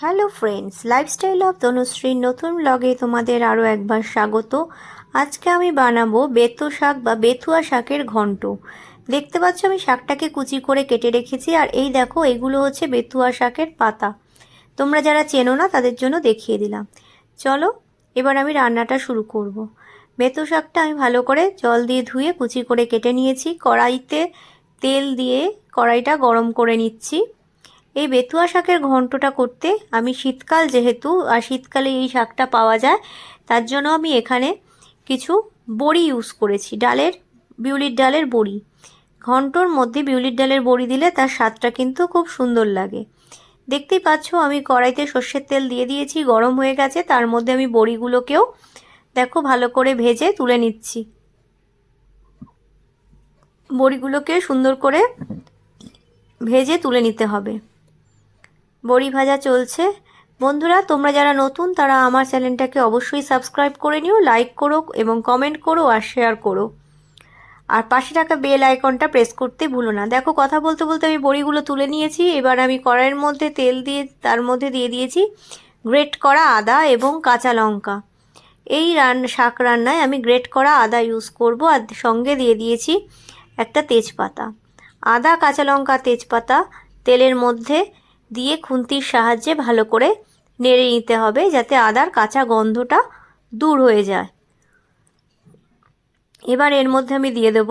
Hello friends lifestyle of তনুশ্রীর নতুন ব্লগে তোমাদের আরও একবার স্বাগত। আজকে আমি বানাবো বেতো শাক বা বেথুয়া শাকের ঘন্ট। দেখতে পাচ্ছ আমি শাকটাকে কুচি করে কেটে রেখেছি আর এই দেখো এগুলো হচ্ছে বেতুয়া শাকের পাতা। তোমরা যারা চেনো না তাদের জন্য দেখিয়ে দিলাম। চলো, এবার আমি রান্নাটা শুরু করব। বেতো শাকটা আমি ভালো করে জল দিয়ে ধুয়ে কুচি করে কেটে নিয়েছি। কড়াইতে তেল দিয়ে কড়াইটা গরম করে নিচ্ছি। এই বেতুয়া শাকের ঘন্টটা করতে আমি শীতকাল যেহেতু, আর শীতকালে এই শাকটা পাওয়া যায়, তার জন্য আমি এখানে কিছু বড়ি ইউজ করেছি, ডালের, বিউলির ডালের বড়ি। ঘন্টর মধ্যে বিউলির ডালের বড়ি দিলে তার স্বাদটা কিন্তু খুব সুন্দর লাগে। দেখতেই পাচ্ছ, আমি কড়াইতে সর্ষের তেল দিয়ে দিয়েছি, গরম হয়ে গেছে, তার মধ্যে আমি বড়িগুলোকেও দেখো ভালো করে ভেজে তুলে নিচ্ছি। বড়িগুলোকে সুন্দর করে ভেজে তুলে নিতে হবে। বড়ি ভাজা চলছে। বন্ধুরা, তোমরা যারা নতুন, তারা আমার চ্যানেলটাকে অবশ্যই সাবস্ক্রাইব করে নিও, লাইক করো এবং কমেন্ট করো আর শেয়ার করো। আর পাশে থাকা বেল আইকনটা প্রেস করতে ভুলো না। দেখো, কথা বলতে বলতে আমি বড়িগুলো তুলে নিয়েছি। এবার আমি কড়াইয়ের মধ্যে তেল দিয়ে, তার মধ্যে দিয়ে দিয়েছি গ্রেট করা আদা এবং কাঁচা লঙ্কা। এই রান, শাক রান্নায় আমি গ্রেট করা আদা ইউজ করব আর সঙ্গে দিয়ে দিয়েছি একটা তেজপাতা। আদা, কাঁচা লঙ্কা, তেজপাতা, তেলের মধ্যে দিয়ে খুন্তির সাহায্যে ভালো করে নেড়ে নিতে হবে যাতে আদার কাঁচা গন্ধটা দূর হয়ে যায়। এবার এর মধ্যে আমি দিয়ে দেব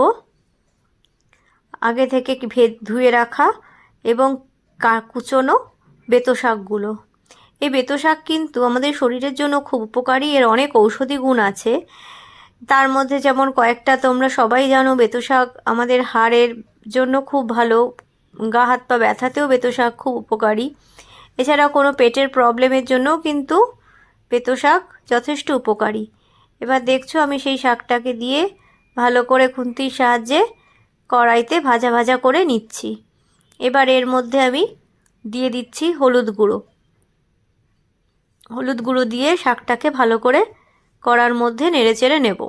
আগে থেকে ভে ধুয়ে রাখা এবং কুচনো বেতো শাকগুলো। এই বেতো শাক কিন্তু আমাদের শরীরের জন্য খুব উপকারী, এর অনেক ঔষধি গুণ আছে। তার মধ্যে যেমন কয়েকটা তোমরা সবাই জানো, বেতো শাক আমাদের হাড়ের জন্য খুব ভালো গা হাত পা ব্যথাতেও বেতো শাক খুব উপকারী। এছাড়া কোনো পেটের প্রবলেমের জন্যও কিন্তু বেতো শাক যথেষ্ট উপকারী। এবার দেখছ আমি সেই শাকটাকে দিয়ে ভালো করে খুন্তির সাহায্যে কড়াইতে ভাজা ভাজা করে নিচ্ছি। এবার এর মধ্যে আমি দিয়ে দিচ্ছি হলুদ গুঁড়ো। হলুদ গুঁড়ো দিয়ে শাকটাকে ভালো করে কড়ার মধ্যে নেড়ে চেড়ে নেব।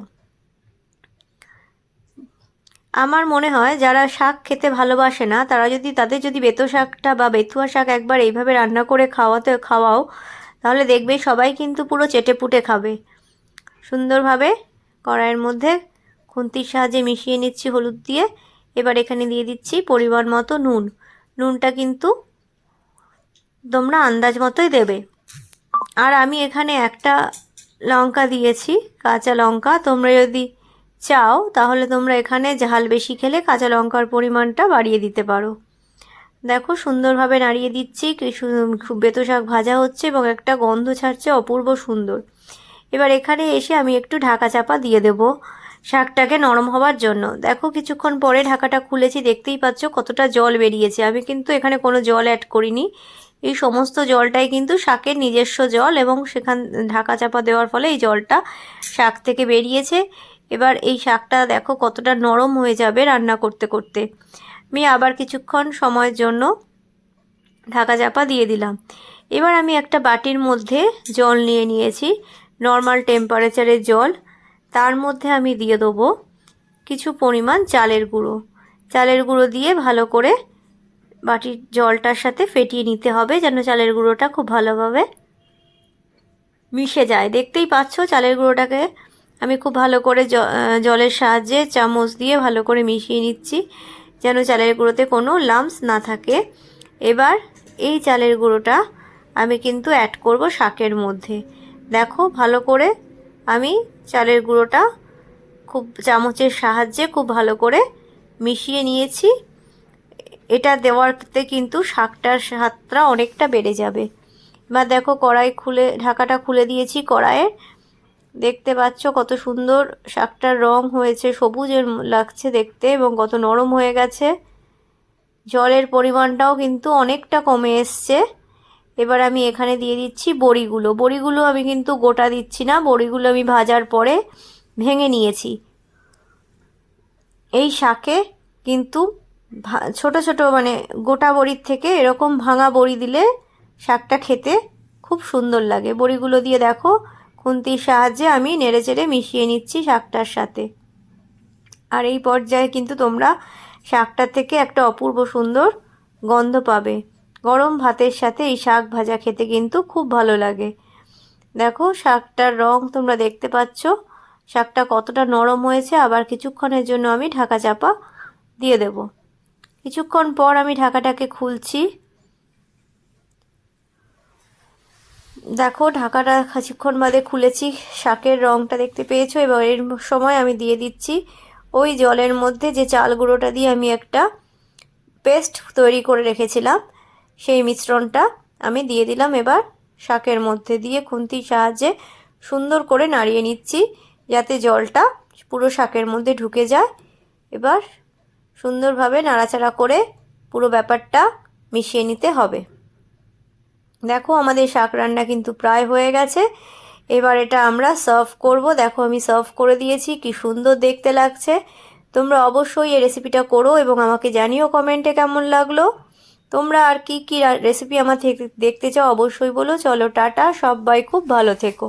আমার মনে হয় যারা শাক খেতে ভালোবাসে না, তারা যদি, তাদের যদি বেতো শাকটা বা বেতুয়া শাক একবার এইভাবে রান্না করে খাওয়াতে, খাওয়াও, তাহলে দেখবে সবাই কিন্তু পুরো চেটে পুটে খাবে। সুন্দরভাবে কড়াইয়ের মধ্যে খুন্তির সাহায্যে মিশিয়ে নিচ্ছি হলুদ দিয়ে। এবার এখানে দিয়ে দিচ্ছি পরিমাণ মতো নুন। নুনটা কিন্তু তোমরা আন্দাজ মতোই দেবে। আর আমি এখানে একটা লঙ্কা দিয়েছি, কাঁচা লঙ্কা। তোমরা যদি চাও, তাহলে তোমরা এখানে ঝাল বেশি খেলে কাঁচা লঙ্কার পরিমাণটা বাড়িয়ে দিতে পারো। দেখো সুন্দরভাবে নাড়িয়ে দিচ্ছি বেতো শাক ভাজা হচ্ছে এবং একটা গন্ধ ছাড়ছে অপূর্ব সুন্দর। এবার এখানে এসে আমি একটু ঢাকা চাপা দিয়ে দেব শাকটাকে নরম হওয়ার জন্য। দেখো কিছুক্ষণ পরে ঢাকাটা খুলেছি, দেখতেই পাচ্ছ কতটা জল বেরিয়েছে। আমি কিন্তু এখানে কোনো জল অ্যাড করিনি। এই সমস্ত জলটাই কিন্তু শাকের নিজস্ব জল এবং সেখান, ঢাকা চাপা দেওয়ার ফলে এই জলটা শাক থেকে বেরিয়েছে। এবার এই শাকটা দেখো কতটা নরম হয়ে যাবে রান্না করতে করতে। আমি আবার কিছুক্ষণ সময়ের জন্য ঢাকা চাপা দিয়ে দিলাম। এবার আমি একটা বাটির মধ্যে জল নিয়ে নিয়েছি নর্মাল টেম্পারেচারের জল। তার মধ্যে আমি দিয়ে দেবো কিছু পরিমাণ চালের গুঁড়ো। চালের গুঁড়ো দিয়ে ভালো করে বাটির জলটার সাথে ফেটিয়ে নিতে হবে যেন চালের গুঁড়োটা খুব ভালোভাবে মিশে যায়। দেখতেই পাচ্ছ চালের গুঁড়োটাকে আমি খুব ভালো করে জলের সাহায্যে চামচ দিয়ে ভালো করে মিশিয়ে নিচ্ছি, যেন চালের গুঁড়োতে কোনো লামস না থাকে। এবার এই চালের গুঁড়োটা আমি কিন্তু অ্যাড করব শাকের মধ্যে। দেখো, ভালো করে আমি চালের গুঁড়োটা খুব, চামচের সাহায্যে খুব ভালো করে মিশিয়ে নিয়েছি। এটা দেওয়ারতে কিন্তু শাকটার স্বাদটা অনেকটা বেড়ে যাবে। বা দেখো, কড়াই খুলে, ঢাকাটা খুলে দিয়েছি কড়াইয়ের। দেখতে পাচ্ছ কত সুন্দর শাকটার রং হয়েছে সবুজের লাগছে দেখতে এবং কত নরম হয়ে গেছে। জলের পরিমাণটাও কিন্তু অনেকটা কমে এসছে। এবার আমি এখানে দিয়ে দিচ্ছি বড়িগুলো। বড়িগুলো আমি কিন্তু গোটা দিচ্ছি না, বড়িগুলো আমি ভাজার পরে ভেঙে নিয়েছি। এই শাকে কিন্তু ছোট ছোট মানে গোটা বড়ির থেকে এরকম ভাঙা বড়ি দিলে শাকটা খেতে খুব সুন্দর লাগে। বড়িগুলো দিয়ে দেখো খুন্তির সাহায্যে আমি নেড়ে চেড়ে মিশিয়ে নিচ্ছি শাকটার সাথে। আর এই পর্যায়ে কিন্তু তোমরা শাকটা থেকে একটা অপূর্ব সুন্দর গন্ধ পাবে। গরম ভাতের সাথে এই শাক ভাজা খেতে কিন্তু খুব ভালো লাগে। দেখো, শাকটার রং তোমরা দেখতে পাচ্ছ। শাকটা কতটা নরম হয়েছে, আবার কিছুক্ষণের জন্য আমি ঢাকা চাপা দিয়ে দেব। কিছুক্ষণ পর আমি ঢাকাটাকে খুলছি। দেখো, ঢাকাটা কিছুক্ষণ বাদে খুলেছি। শাকের রংটা দেখতে পেয়েছ? এবার এর সময় আমি দিয়ে দিচ্ছি ওই জলের মধ্যে যে চাল গুঁড়োটা দিয়ে আমি একটা পেস্ট তৈরি করে রেখেছিলাম, সেই মিশ্রণটা আমি দিয়ে দিলাম। এবার শাকের মধ্যে দিয়ে খুন্তির সাহায্যে সুন্দর করে নাড়িয়ে নিচ্ছি যাতে জলটা পুরো শাকের মধ্যে ঢুকে যায়। এবার সুন্দরভাবে নাড়াচাড়া করে পুরো ব্যাপারটা মিশিয়ে নিতে হবে। দেখো আমাদের শাক রান্না কিন্তু প্রায় হয়ে গেছে। এবার এটা আমরা সার্ভ করব। দেখো আমি সার্ভ করে দিয়েছি, কি সুন্দর দেখতে লাগছে। তোমরা অবশ্যই এই রেসিপিটা করো এবং আমাকে জানিও কমেন্টে কেমন লাগল। তোমরা আর কি কি রেসিপি আমার থেকে দেখতে চাও অবশ্যই বলো। চলো টাটা, সবাই খুব ভালো থেকো।